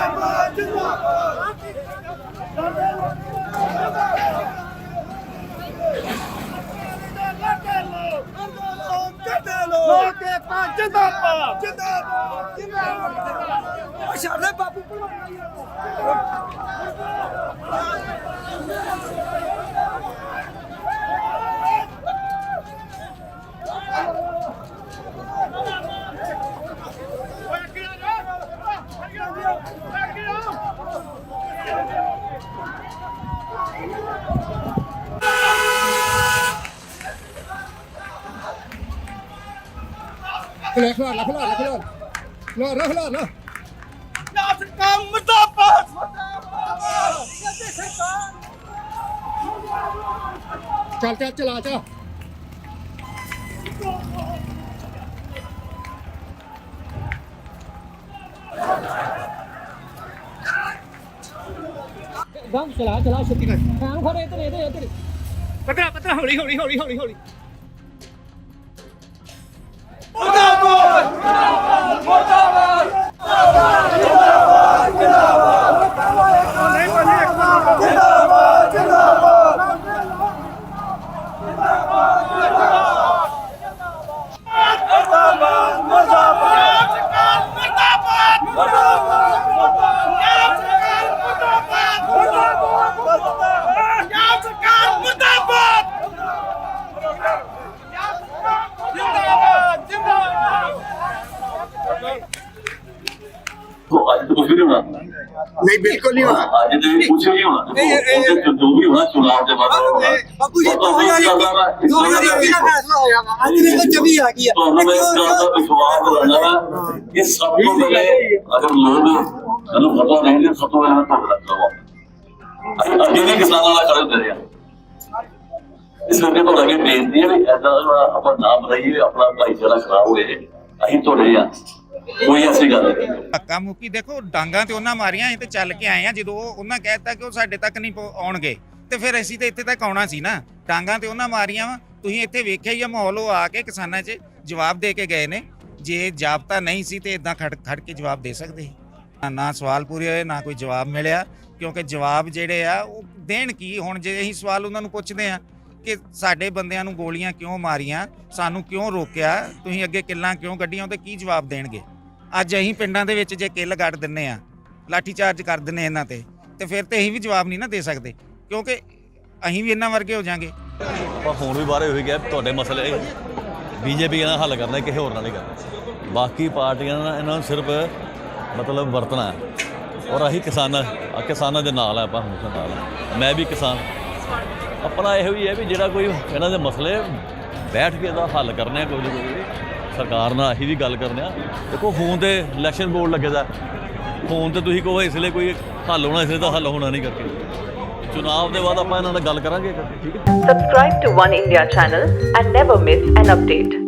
ਜਿੰਦਾਬਾਦ ਜਿੰਦਾਬਾਦ। ਜਿੰਦਾਬਾਦ ਸਾਡੇ ਬਾਪੂ खिलो खिलो ला खिलो ला खिलो लो रो खिलो लो नाथ का मुर्दाबाद चल चल चला चल चला चला छुट्टी कर इधर इधर इधर पतरा पतरा हौली हौली हौली हौली हौली ਹੌਲੀ ਹੌਲੀ ਹੌਲੀ तो आज तो कुछ भी नहीं होना ਨਹੀਂ ਬਿਲਕੁਲ ਨਹੀਂ ਹੋਣਾ आज तो कुछ भी नहीं होना जो जो भी होना चुनाव के बाद होगा ਬਾਪੂ ਜੀ तो हम इस बात का- इस ਦੋ बात ਹਜ਼ਾਰ का- ਇੱਕੀ ਦਾ ਫੈਸਲਾ ਹੋਇਆ ਵਾ ਅੱਜ ਦੇਖੋ ਚਵੀ ਆ ਗਈ ਆ तो हमें इस बात का विश्वास दिलाना है कि सबको पहले अगर लोग मतलब पता नहीं तो सबको पहले तो लगता हुआ अभी भी किसानों का कर्ज दे रहे ਇਸ ਕਰਕੇ ਤੁਹਾਡਾ ਵੀ ਬੇਨਤੀ ਹੈ ਵੀ ਐਦਾਂ ਦਾ ਆਪਾਂ ਨਾ ਬਣਾਈਏ ਆਪਣਾ ਭਾਈਚਾਰਾ ਖਰਾਬ ਹੋਏ ਅਸੀਂ ਤੁਹਾਡੇ ਆ ਕੋਈ ਐਸੀ ਗੱਲ ਨਹੀਂ ਧੱਕਾ ਮੁੱਕੀ, ਦੇਖੋ, ਡਾਂਗਾ ਤੇ ਉਹਨਾਂ ਮਾਰੀਆਂ, ਅਸੀਂ ਤੇ ਚੱਲ ਕੇ ਆਏ ਆ ਜਦੋਂ ਉਹ- ਉਹਨਾਂ ਕਹਿਤਾ ਕਿ ਉਹ ਸਾਡੇ ਤੱਕ ਨਹੀਂ ਪਹੁੰ- ਆਉਣਗੇ, ਤੇ ਫਿਰ ਅਸੀਂ ਤੇ ਇੱਥੇ ਤੱਕ ਆਉਣਾ ਸੀ ਨਾ। ਡਾਂਗਾ ਤੇ ਉਹਨਾਂ ਮਾਰੀਆਂ ਵਾ। ਤੁਸੀਂ ਇੱਥੇ ਵੇਖਿਆ ਹੀ ਆ ਮਾਹੌਲ, ਉਹ ਆ ਕੇ ਕਿਸਾਨਾਂ 'ਚ ਜਵਾਬ ਦੇ ਕੇ ਗਏ ਨੇ। ਜੇ ਜਾਬਤਾ ਨਹੀਂ ਸੀ ਤੇ ਇਦਾਂ ਖੜ ਖੜ ਕੇ ਜਵਾਬ ਦੇ ਸਕਦੇ ਸੀ। ਨਾ- ਨਾ ਸਵਾਲ ਪੂਰੇ ਹੋਏ, ਨਾ ਕੋਈ ਜਵਾਬ ਮਿਲਿਆ, ਕਿਉਂਕਿ ਜਵਾਬ ਜਿਹੜੇ ਆ, ਉਹ ਦੇਣ ਕੀ? ਹੁਣ ਜੇ ਅਸੀਂ ਸਵਾਲ ਉਹਨਾਂ ਨੂੰ ਪੁੱਛਦੇ ਆ ਕਿ ਸਾਡੇ ਬੰਦਿਆਂ ਨੂੰ ਗੋਲੀਆਂ ਕਿਉਂ ਮਾਰੀਆਂ, ਸਾਨੂੰ ਕਿਉਂ ਰੋਕਿਆ, ਤੁਸੀਂ ਅੱਗੇ ਕਿੱਲਾਂ ਕਿਉਂ ਕੱਢੀਆਂ, ਉਹਦੇ ਕੀ ਜਵਾਬ ਦੇਣਗੇ? ਅੱਜ ਅਸੀਂ ਪਿੰਡਾਂ ਦੇ ਵਿੱਚ ਜੇ ਕਿੱਲ ਕੱਢ ਦਿੰਨੇ ਆ ਲਾਠੀ ਚਾਰਜ ਕਰ ਦਿੰਨੇ ਇਹਨਾਂ ਤੇ ਤੇ ਫਿਰ ਤੇ ਅਸੀਂ ਵੀ ਜਵਾਬ ਨਹੀਂ ਨਾ ਦੇ ਸਕਦੇ, ਕਿਉਂਕਿ ਅਸੀਂ ਵੀ ਇਹਨਾਂ ਵਰਗੇ ਹੋ ਜਾਾਂਗੇ। ਪਰ ਹੁਣ ਵੀ ਬਾਰੇ ਹੋਈ ਗਿਆ ਤੁਹਾਡੇ ਮਸਲੇ ਬੀਜੇਪੀ ਨਾਲ ਹੱਲ ਕਰਨਾ ਕਿਸੇ ਹੋਰ ਨਾਲ ਨਹੀਂ ਕਰਨਾ। ਬਾਕੀ ਪਾਰਟੀਆਂ ਨਾਲ ਇਹਨਾਂ ਨੂੰ ਸਿਰਫ ਮਤਲਬ ਵਰਤਣਾ ਔਰ ਅਸੀਂ ਕਿਸਾਨਾਂ ਕਿਸਾਨਾਂ ਦੇ ਨਾਲ ਆ, ਆਪਾਂ ਹਮੇਸ਼ਾ ਨਾਲ ਮੈਂ ਵੀ ਕਿਸਾਨ। ਆਪਣਾ ਇਹੋ ਹੀ ਹੈ ਵੀ ਜਿਹੜਾ ਕੋਈ ਇਹਨਾਂ ਦੇ ਮਸਲੇ ਬੈਠ ਕੇ ਇਹਦਾ ਹੱਲ ਕਰਨੇ ਆ ਕੋਈ ਨਾ ਕੋਈ, ਸਰਕਾਰ ਨਾਲ ਅਸੀਂ ਵੀ ਗੱਲ ਕਰਨੇ ਆ। ਦੇਖੋ ਫੋਨ ਤੇ ਇਲੈਕਸ਼ਨ ਬੋਰਡ ਲੱਗੇਦਾ ਫੋਨ ਤੇ ਤੁਸੀਂ ਕਹੋ ਇਸ ਲਈ ਕੋਈ ਹੱਲ ਹੋਣਾ, ਇਸ ਲਈ ਤਾਂ ਹੱਲ ਹੋਣਾ ਨਹੀਂ ਕਰਕੇ। ਚੁਣਾਵ ਦੇ ਬਾਅਦ ਆਪਾਂ ਇਹਨਾਂ ਨਾਲ ਗੱਲ ਕਰਾਂਗੇ ਕਰਕੇ ਠੀਕ ਹੈ Subscribe to One India channel and never miss an update.